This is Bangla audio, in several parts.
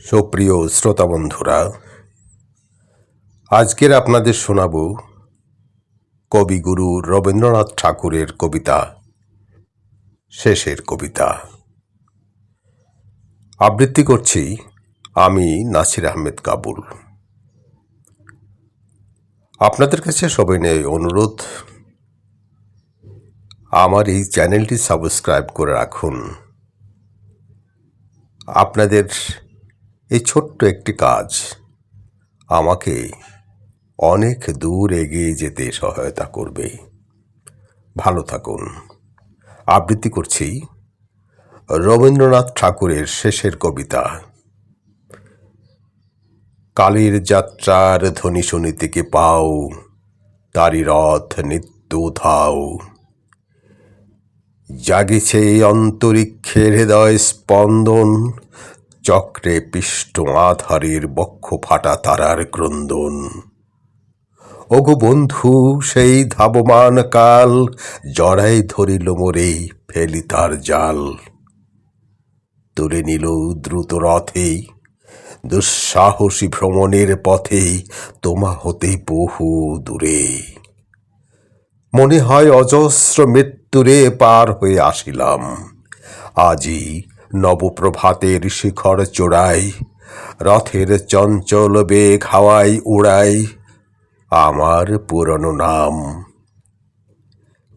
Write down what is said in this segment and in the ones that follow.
সুপ্রিয় শ্রোতা বন্ধুরা, আজকের আপনাদের শোনাব কবিগুরু রবীন্দ্রনাথ ঠাকুরের কবিতা, শেষের কবিতা। আবৃত্তি করছি আমি নাসির আহমেদ কাবুল আপনাদের কাছে সবিনয় অনুরোধ, আমার এই চ্যানেলটি সাবস্ক্রাইব করে রাখুন। আপনাদের এই ছোট্ট একটি কাজ। আমাকে অনেক দূর এগিয়ে যেতে সহায়তা করবে। ভালো থাকুন। আবৃত্তি করছি রবীন্দ্রনাথ ঠাকুরের শেষের কবিতা। কালীর যাত্রার ধ্বনি শুনিতে কে পাও তারি রথ নিত্য ধাও। জাগিছে অন্তরিক্ষের হৃদয় স্পন্দন চক্রে পিষ্ট আধারের বক্ষ ফাটা তারার ক্রন্দন। ওগো বন্ধু, সেই ধাবমান কাল জড়াই ধরিল মোরে ফেলি তার জাল। তুলে নিল দ্রুত রথে, দুঃসাহসী ভ্রমণের পথে তোমা হতে বহু দূরে। মনে হয় অজস্র মৃত্যুরে পার হয়ে আসিলাম। আজি নবপ্রভাতের শিখর চোড়াই, রথের চঞ্চল বেগ হাওয়াই উড়াই আমার পুরনো নাম।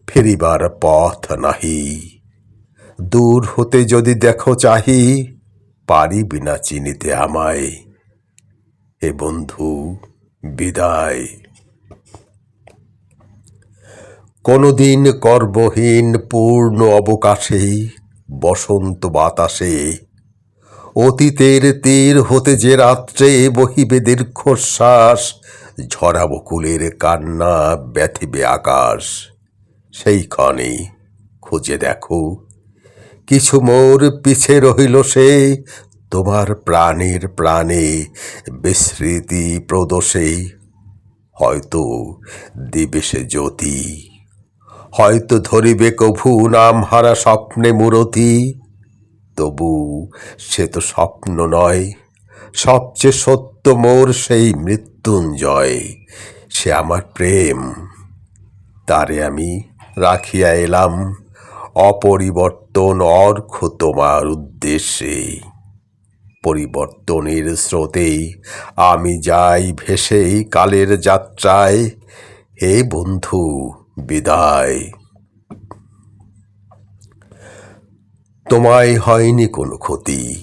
ফিরিবার পথ নাহি। দূর হতে যদি দেখো চাহি পারি বিনা চিনিতে আমায়। এ বন্ধু, বিদায়। কোনদিন কর্মহীন পূর্ণ অবকাশে বসন্ত বাতাসে। অতীতের তীর হতে যে রাত্রে বহিবে দীর্ঘশ্বাস ঝরা বকুলের কান্না ব্যথিবে আকাশ। সেইখানে খুঁজে দেখো, কিছু মোর পিছে রহিল সে, তোমার প্রাণের প্রাণে বিস্মৃতি প্রদোষে। হয়তো দিবে সে জ্যোতি হয়তো ধরিবে কভু নাম হারা স্বপ্নে মূরতি তবু সে তো স্বপ্ন নয়, সবচেয়ে সত্য মোর সেই মৃত্যুঞ্জয়। সে আমার প্রেম, তারে আমি রাখিয়া এলাম অপরিবর্তন অর্ঘ তোমার উদ্দেশ্যে। পরিবর্তনের স্রোতে আমি যাই ভেসেই কালের যাত্রায়। হে বন্ধু বিদায়। তোমায় হয়নি কোনো ক্ষতি।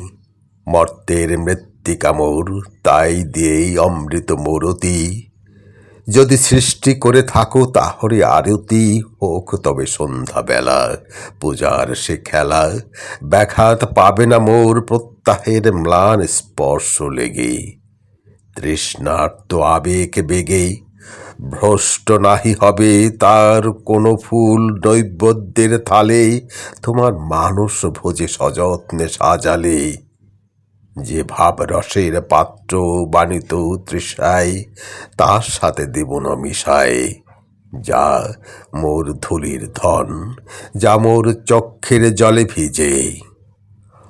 মর্তের মৃত্তিকামোর তাই দিয়েই অমৃত মরতি। যদি সৃষ্টি করে থাকো তাহলে আরতি হোক তবে সন্ধ্যাবেলা। পূজার সে খেলা ব্যাঘাত পাবে না মোর প্রত্যাহের ম্লান স্পর্শ লেগে। তৃষ্ণার্ত আবেগ বেগে ভ্রষ্ট নাহি হবে তার কোনো ফুল নৈবেদ্যের থালে। তোমার মানুষ ভোজে সযত্নে সাজালে। যে ভাব রসের পাত্র বাণিত তৃষায়, তার সাথে দেব না মিশায়। যা মোর ধুলির ধন, যা মোর চক্ষের জলে ভিজে।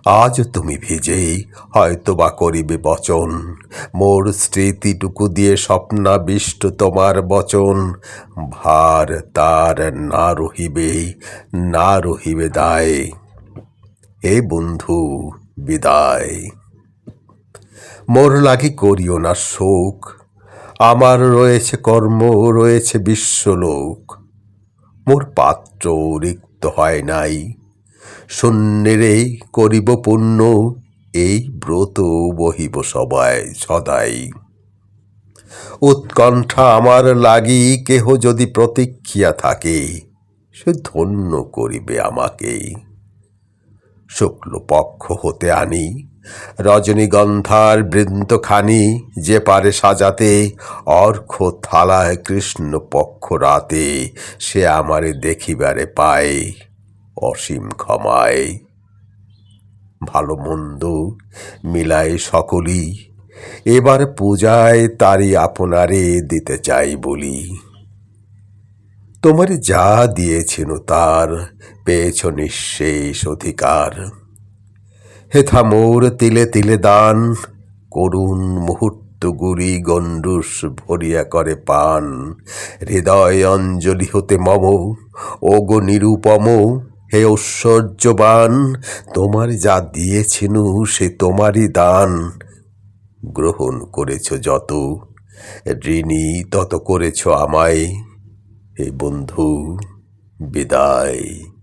আজ তুমি ভিজেই হয়তো বা করিবে বচন। মোর স্মৃতিটুকু দিয়ে স্বপ্নাবিষ্ট তোমার বচন। ভার তার না রহিবে না রহিবে দায়। হে বন্ধু, বিদায়। মোর লাগি করিও না শোক, আমার রয়েছে কর্ম, রয়েছে বিশ্বলোক। মোর পাত্র রিক্ত হয় নাই শূন্যেরে করিব পুণ্য, এই ব্রত বহিব সবাই সদাই। উৎকণ্ঠা আমার লাগি কেহ যদি প্রতীক্ষিয়া থাকে, সে ধন্য করিবে আমাকে। শুক্লপক্ষ হতে আনি, রজনীগন্ধার বৃন্দখানি যে পারে সাজাতে অর্ঘ থালায় কৃষ্ণ পক্ষ রাতে সে আমারে দেখিবারে পায়। অসীম ক্ষমায়। ভালো মন্দ মিলায় সকলই। এবার পূজায় তারই আপনারে দিতে চাই বলি। তোমার যা দিয়েছেন তার পেয়েছ নিঃশেষ অধিকার। হেথা মোর তিলে তিলে দান, করুণ মুহূর্তগুলি গণ্ডুস ভরিয়া করে পান। হৃদয় অঞ্জলি হতে মম ও গো নিরুপম হে ঐশ্বর্যবান, তোমার যা দিয়েছিনু সে তোমারই দান। গ্রহণ করেছ যত, ঋণী তত করেছ আমায়। হে বন্ধু, বিদায়।